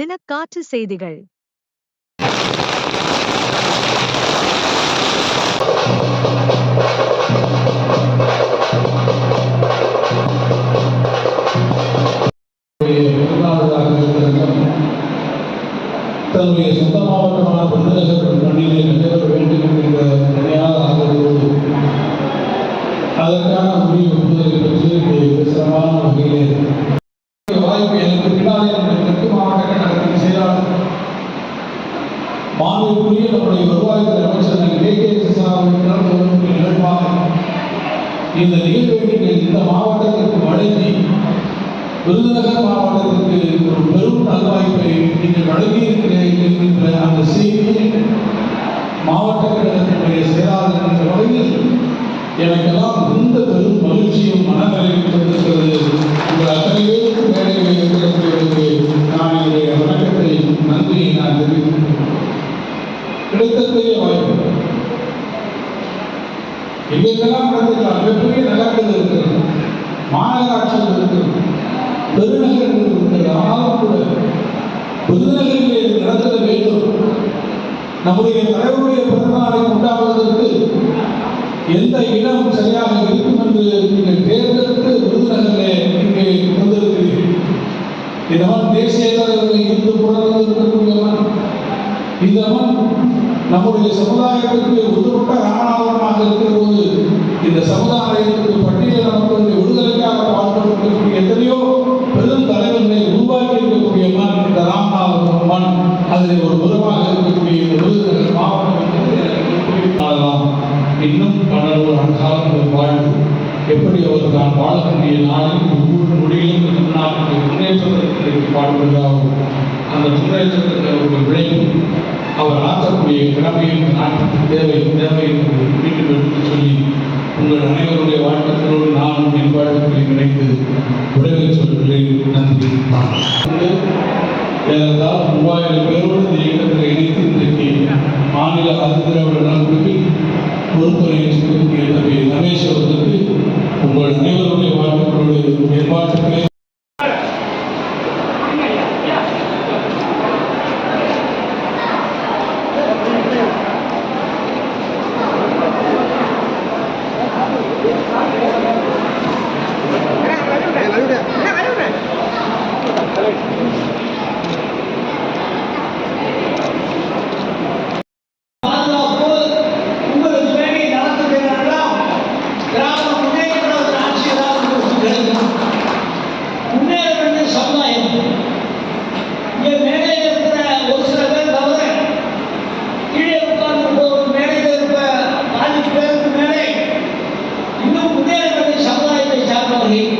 தினக்காற்று செய்திகள். தன்னுடைய சொந்த மாவட்டமான விருதுநகர் மண்ணிலே நடைபெற வேண்டும் என்கின்ற நிலையான ஆதரவோடு அதற்கான முடிவு ஒப்புதலை பெற்று சிரமமான வகையிலே இந்த வாய்ப்பு எனக்கு பின்னாலே நம்முடைய தெற்கு மாவட்ட கழகத்தின் செயலாளர் மாநிலக்குரிய நம்முடைய வருவாய்த்துறை அமைச்சர் நிகழ்வாக இந்த நிகழ்வை நீங்கள் இந்த மாவட்டத்திற்கு வழங்கி விருதுநகர் மாவட்டத்திற்கு ஒரு பெரும் நல்வாய்ப்பை நீங்கள் வழங்கியிருக்கிறீர்கள் என்கின்ற அந்த செய்தியை மாவட்ட கழகத்தினுடைய செயலாளர் என்ற வகையில் எனக்கெல்லாம் மிகுந்த பெரும் மகிழ்ச்சியும் மனநிலையும் தந்திருக்கிறது. எங்கெங்கெல்லாம் நடந்துக்கலாம் மிகப்பெரிய நகரங்கள் இருக்கிறது மாநகராட்சிகள் இருக்கிறது பெருநகரங்கள் இருக்கிறது ஆனாலும் கூட விருதுநகரிலே இது நடத்த வேண்டும். நம்முடைய தலைவருடைய பிறந்தநாளை கொண்டாடுவதற்கு எந்த இடம் சரியாக இருக்கும் என்று நீங்கள் தேர்ந்தெடுத்து விருதுநகரிலே இங்கே வந்திருக்கிறீர்கள் இதனால் தேசிய தலைவர்களை இருந்து புறந்திருக்கக்கூடியவன் இந்த நம்முடைய சமுதாயத்திற்கு ஒதுக்கப்பட்ட ராமநாத இந்த சமுதாயத்திற்கு பட்டியல் நமக்கு விடுதலைக்காக பாடுபட்டிருக்கக்கூடிய எத்தனையோ பெரும் தலைவர்களை உருவாக்கி இருக்கக்கூடிய மண் இந்த ராமநாதபுரம் மண் அதில் ஒரு உதவாக இருக்கக்கூடிய இந்த விருதுநகர் மாவட்டம் என்பது எனக்கு எப்படி காணலாம் இன்னும் பன்னெண்டு ஆண்டுகாலம் வாழ்வு எப்படி அவர் தான் வாழக்கூடிய நாளில் ஒவ்வொரு மொழியிலும் இந்த முன்னேற்றத்திற்கு பாடுபடுகிறாரோ அந்த முன்னேற்றத்திற்கு அவருடைய விளைவு அவர் ஆற்றக்கூடிய கடமையும் நாட்டுக்கு தேவை தேவை என்று மீண்டும் எடுத்து சொல்லி உங்கள் அனைவருடைய வாழ்க்கத்தோடு நான் என் வாழ்க்கையை நினைத்து உடலை சொல்கிறேன் நன்றி. ஏனென்றால் மூவாயிரம் பேரோடு இந்த இயக்கத்தில் இணைத்து இன்றைக்கு மாநில அதிதிராவிட நலக்குழுவில் பொறுப்புரை ஏற்றுக்கக்கூடிய தம்பி ரமேஷ் அவர்கள் Similarly,